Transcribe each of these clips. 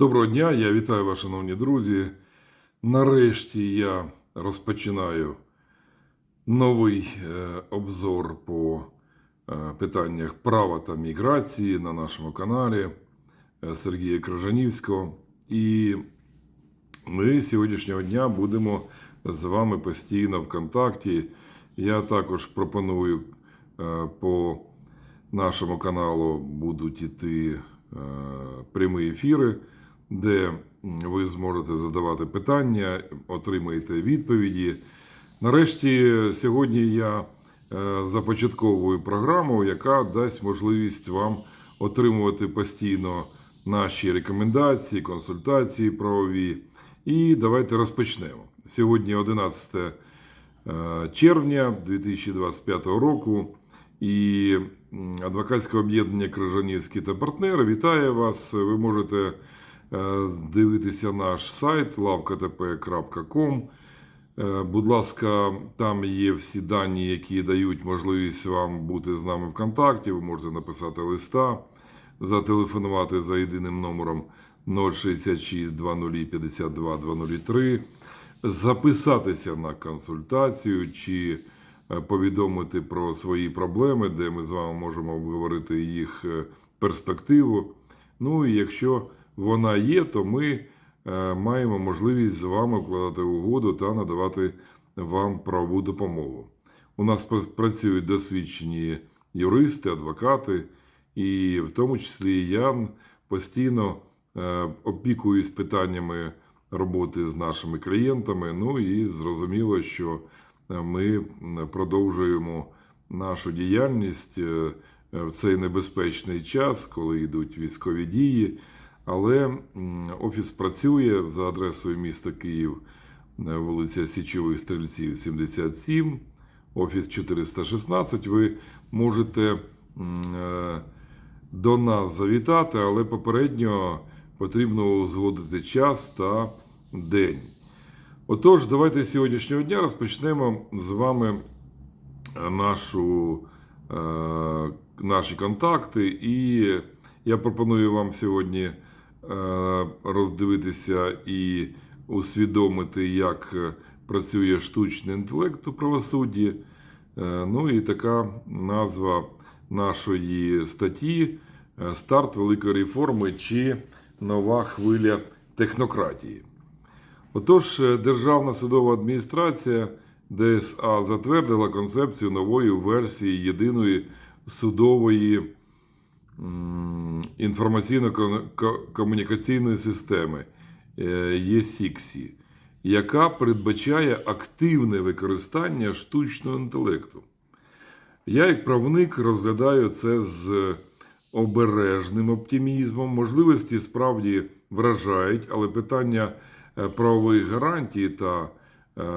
Доброго дня, я вітаю вас, шановні друзі. Нарешті я розпочинаю новий е, обзор по е, питаннях права та міграції на нашому каналі е, Сергія Крижанівського. І ми сьогоднішнього дня будемо з вами постійно в контакті. Я також пропоную по нашому каналу будуть іти прямі ефіри, де ви зможете задавати питання, отримаєте відповіді. Нарешті, сьогодні я е, започатковую програму, яка дасть можливість вам отримувати постійно наші рекомендації, консультації правові. І давайте розпочнемо. Сьогодні 11 е, червня 2025 року. І адвокатське об'єднання Крижанівські та партнери вітає вас. Ви можете дивитися наш сайт lavktp.com. Е, Будь ласка, там є всі дані, які дають можливість вам бути з нами в контакті. Ви можете написати листа, зателефонувати за єдиним номером 066 20 52 203, записатися на консультацію чи е, повідомити про свої проблеми, де ми з вами можемо обговорити їх е, перспективу. Ну і якщо вона є, то ми е, маємо можливість з вами вкладати угоду та надавати вам правову допомогу. У нас пр- працюють досвідчені юристи, адвокати, і в тому числі я постійно е, опікуюсь питаннями роботи з нашими клієнтами. Ну і зрозуміло, що е, ми продовжуємо нашу діяльність в цей небезпечний час, коли йдуть військові дії. Але офіс працює за адресою міста Київ, е, вулиця Січових Стрільців, 77, офіс 416. Ви можете е, до нас завітати, але попередньо потрібно узгодити час та день. Отож, давайте з сьогоднішнього дня розпочнемо з вами е, нашу, наші контакти. І я пропоную вам сьогодні роздивитися і усвідомити, як е, працює штучний інтелект у правосудді. Е, Ну і така назва нашої статті е, Старт великої реформи чи нова хвиля технократії. Отож, е, Державна судова адміністрація ДСА затвердила концепцію нової версії єдиної судової інформаційно-комунікаційної системи е, ЄСІКСі, яка передбачає активне використання штучного інтелекту. Я, як правник, розглядаю це з обережним оптимізмом. Можливості справді вражають, але питання е, правових гарантій та е,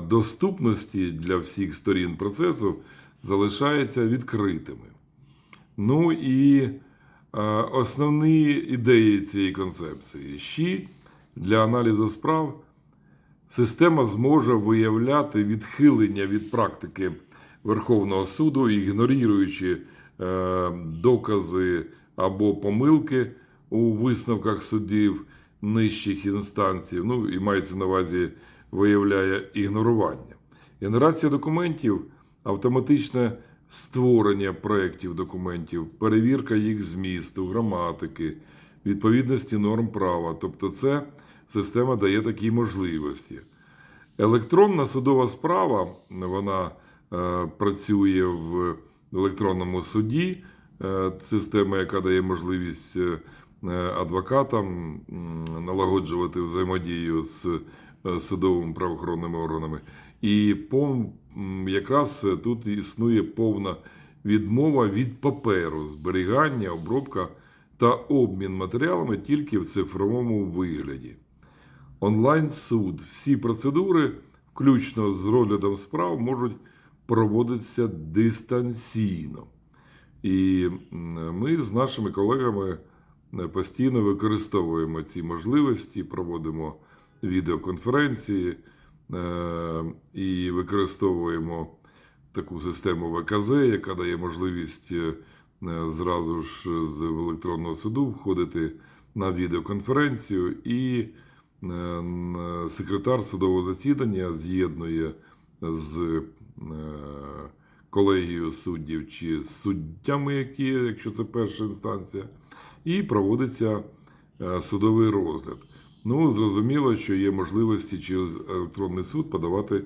доступності для всіх сторін процесу залишаються відкритими. Ну і основні ідеї цієї концепції. Щі для аналізу справ Система зможе виявляти відхилення від практики Верховного суду, ігноруючи е, докази або помилки у висновках судів нижчих інстанцій. Ну і мається на увазі виявляє ігнорування. Генерація документів, автоматичне створення проєктів документів, перевірка їх змісту, граматики, відповідності норм права. Тобто, це система дає такі можливості. Електронна судова справа, вона е, працює в електронному суді, е, система, яка дає можливість е, адвокатам м, налагоджувати взаємодію з е, судовими правоохоронними органами. І якраз тут існує повна відмова від паперу, зберігання, обробка та обмін матеріалами тільки в цифровому вигляді. Онлайн-суд. Всі процедури, включно з розглядом справ, можуть проводитися дистанційно. І ми з нашими колегами е, постійно використовуємо ці можливості, проводимо відеоконференції е, і використовуємо таку систему ВКЗ, яка дає можливість е, зразу ж з електронного суду входити на відеоконференцію, і е, секретар судового засідання з'єднує з е, колегією суддів чи суддями, які, якщо це перша інстанція, і проводиться е, судовий розгляд. Ну, зрозуміло, що є можливості через електронний суд подавати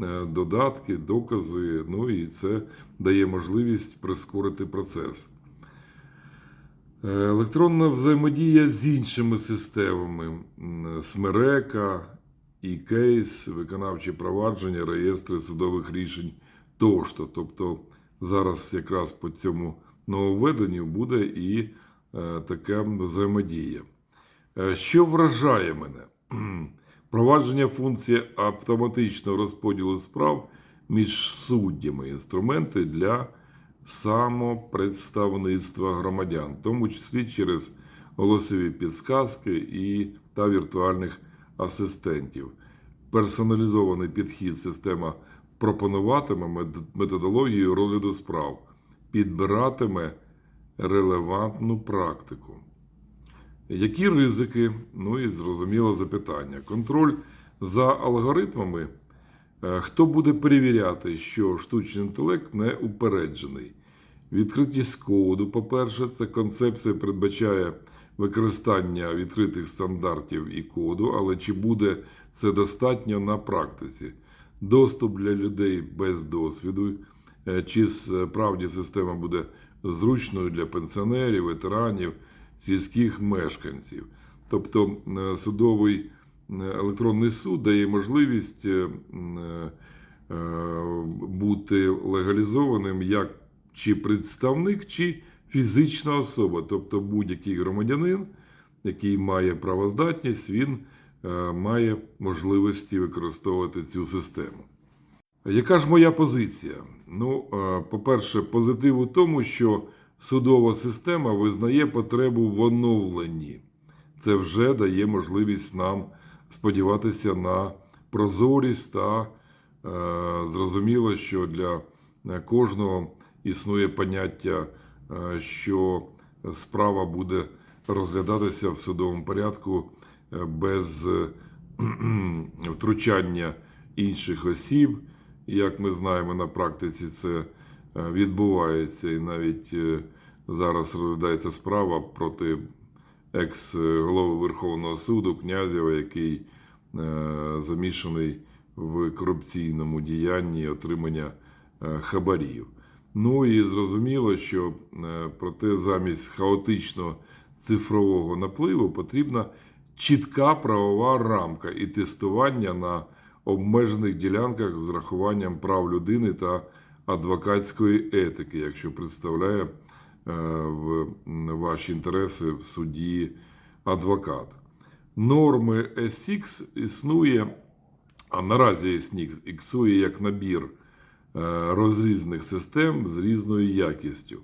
е, додатки, докази, ну і це дає можливість прискорити процес. Е, Електронна взаємодія з іншими системами Смерека, і-кейс, виконавчі провадження, реєстри судових рішень тощо. Тобто зараз якраз по цьому нововведенню буде і е, така взаємодія. Е, Що вражає мене? Провадження функції автоматичного розподілу справ між суддями, інструменти для самопредставництва громадян, в тому числі через голосові підсказки і та віртуальних асистентів. Персоналізований підхід система пропонуватиме методологію розгляду справ, підбиратиме релевантну практику. Які ризики? Ну і зрозуміло запитання. Контроль за алгоритмами. Е, Хто буде перевіряти, що штучний інтелект не упереджений? Відкритість коду, по-перше, це концепція передбачає використання відкритих стандартів і коду, але чи буде це достатньо на практиці? Доступ для людей без досвіду, е, чи справді система буде зручною для пенсіонерів, ветеранів, сільських мешканців. Тобто е, судовий е, електронний суд дає можливість е, бути легалізованим як чи представник, чи фізична особа, тобто будь-який громадянин, який має правоздатність, він має можливості використовувати цю систему. Яка ж моя позиція? Ну, по-перше, позитив у тому, що судова система визнає потребу в оновленні. Це вже дає можливість нам сподіватися на прозорість та е, зрозуміло, що для е, кожного існує поняття, е, що справа буде розглядатися в судовому порядку е, без е, втручання інших осіб. Як ми знаємо, на практиці це відбувається, і навіть е, зараз розглядається справа проти екс-голови Верховного суду Князєва, який е, замішаний в корупційному діянні отримання е, хабарів. Ну і зрозуміло, що е, проте замість хаотичного цифрового напливу потрібна чітка правова рамка і тестування на обмежених ділянках з рахуванням прав людини та адвокатської етики, якщо представляє е, в ваші інтереси в суді адвокат. Норми SX існує, а наразі SX існує як набір е, розрізних систем з різною якістю.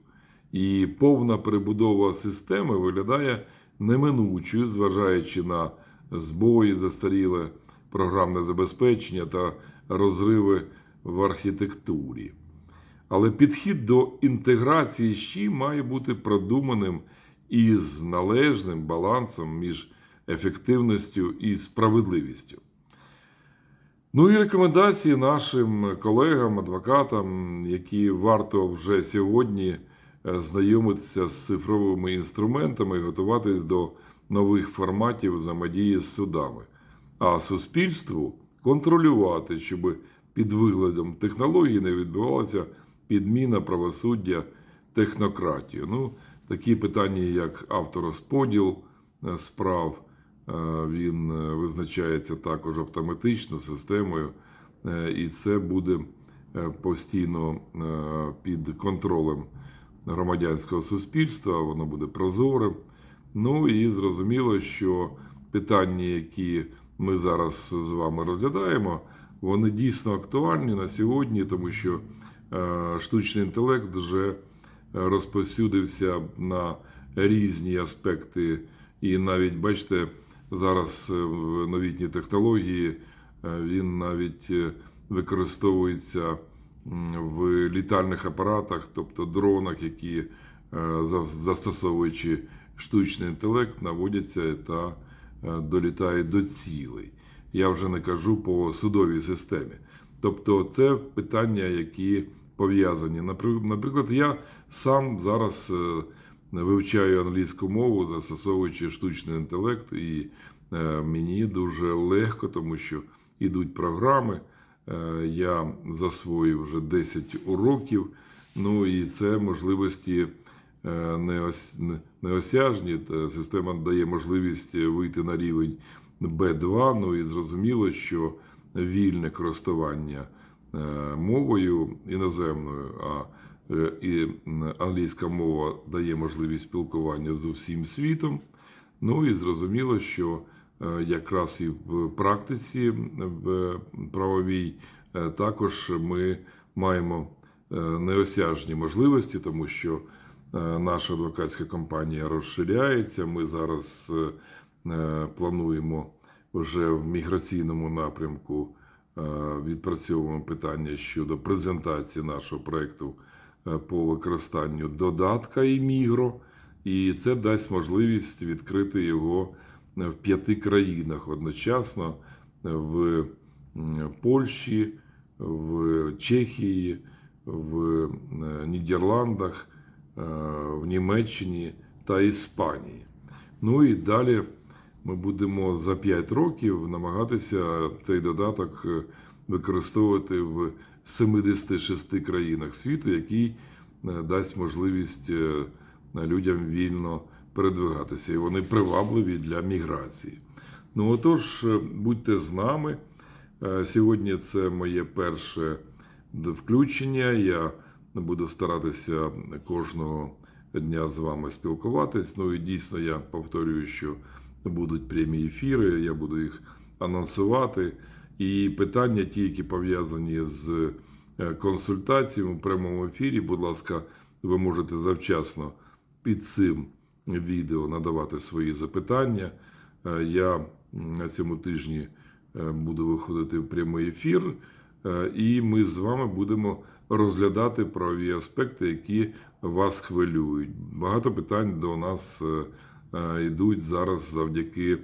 І повна перебудова системи виглядає неминучою, зважаючи на збої, застаріле програмне забезпечення та розриви в архітектурі. Але підхід до інтеграції щі має бути продуманим і з належним балансом між ефективністю і справедливістю. Ну і рекомендації нашим колегам, адвокатам, які варто вже сьогодні е, знайомитися з цифровими інструментами і готуватись до нових форматів взаємодії з судами. А суспільству контролювати, щоб під виглядом технології не відбувалася підміна правосуддя технократію. Ну, такі питання, як авторозподіл е, справ, е, він е, визначається також автоматично системою, і це буде постійно під контролем громадянського суспільства, воно буде прозорим. Ну і зрозуміло, що питання, які ми зараз з вами розглядаємо, вони дійсно актуальні на сьогодні, тому що штучний інтелект вже розповсюдився на різні аспекти. І навіть бачите, зараз е, в новітній технології е, він навіть е, використовується в літальних апаратах, тобто дронах, які е, застосовуючи штучний інтелект наводяться та е, долітають до цілей. Я вже не кажу по судовій системі. Тобто, це питання, які пов'язані. Напри- Наприклад, я сам зараз е, вивчаю англійську мову, застосовуючи штучний інтелект, і е, мені дуже легко, тому що ідуть програми. Е, Я засвоїв вже 10 уроків. Ну і це можливості неос- не- неосяжні. Система дає можливість вийти на рівень B2. Ну і зрозуміло, що вільне користування е, мовою іноземною, а е, і англійська мова дає можливість спілкування з усім світом. Ну і зрозуміло, що е, якраз і в практиці в правовій також ми маємо неосяжні можливості, тому що наша адвокатська компанія розширяється. Ми зараз плануємо вже в міграційному напрямку е, відпрацьовуємо питання щодо презентації нашого проєкту е, по використанню додатка імігро, і це дасть можливість відкрити його в п'яти країнах одночасно в Польщі, в Чехії, в е, Нідерландах, е, в Німеччині та Іспанії. Ну і далі ми будемо за 5 років намагатися цей додаток е, використовувати в 76 країнах світу, який е, дасть можливість е, людям вільно передвигатися, і вони привабливі для міграції. Ну отож, будьте з нами. Сьогодні це моє перше включення. Я буду старатися кожного дня з вами спілкуватись. Ну і дійсно я повторюю, що будуть прямі ефіри, я буду їх анонсувати. І питання, ті, які пов'язані з е, консультаціями в прямому ефірі, будь ласка, ви можете завчасно під цим відео надавати свої запитання. Е, Я на цьому тижні е, буду виходити в прямий ефір, і ми з вами будемо розглядати правові аспекти, які вас хвилюють. Багато питань до нас йдуть зараз завдяки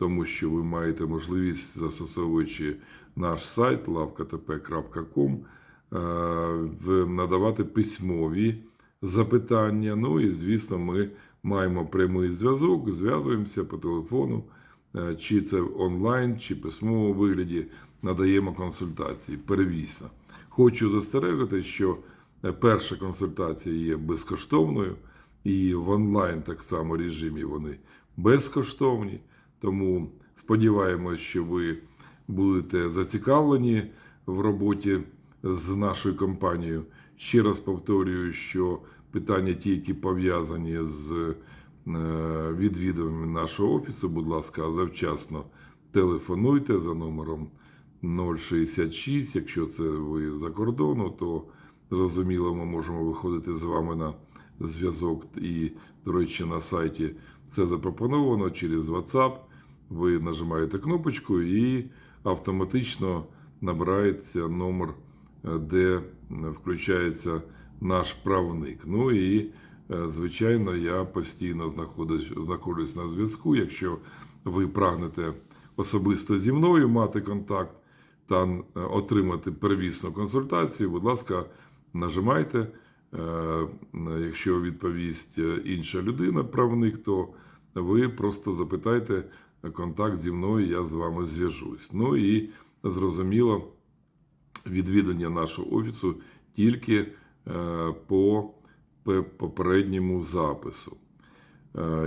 тому, що ви маєте можливість, застосовуючи наш сайт lavktp.com, е, надавати письмові запитання. Ну і звісно, ми маємо прямий зв'язок, зв'язуємося по телефону, е, чи це онлайн, чи письмовому вигляді надаємо консультації первісно. Хочу застережити, що е, перша консультація є безкоштовною, і в онлайн так само режимі вони безкоштовні. Тому сподіваємось, що ви будете зацікавлені в роботі з нашою компанією. Ще раз повторюю, що питання ті, які пов'язані з е, відвідуванням нашого офісу, будь ласка, завчасно телефонуйте за номером 066. Якщо це ви за кордону, то зрозуміло, ми можемо виходити з вами на зв'язок. І, до речі, на сайті це запропоновано через WhatsApp. Ви нажимаєте кнопочку і автоматично набирається номер, е, де включається наш правник. Ну і, е, звичайно, я постійно знаходжусь, знаходжусь на зв'язку. Якщо ви прагнете особисто зі мною мати контакт та е, отримати первісну консультацію, будь ласка, нажимайте. Е, Якщо відповість е, інша людина, правник, то ви просто запитайте контакт зі мною, я з вами зв'яжусь. Ну і зрозуміло, відвідання нашого офісу тільки е, по попередньому запису.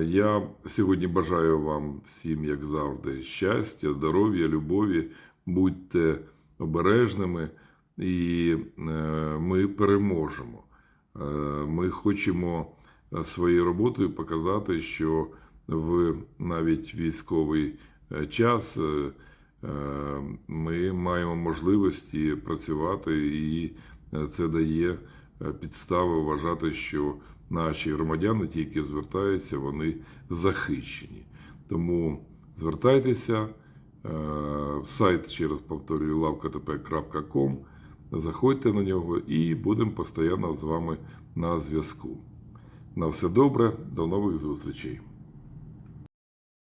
Я сьогодні бажаю вам всім, як завжди, щастя, здоров'я, любові. Будьте обережними, і ми переможемо. Е, Ми хочемо е, своєю роботою показати, що в навіть військовий е, час ми маємо можливості працювати, і це дає підстави вважати, що наші громадяни, ті, які звертаються, вони захищені. Тому звертайтеся в сайт, ще раз повторюю, lavktp.com, заходьте на нього і будемо постійно з вами на зв'язку. На все добре, до нових зустрічей.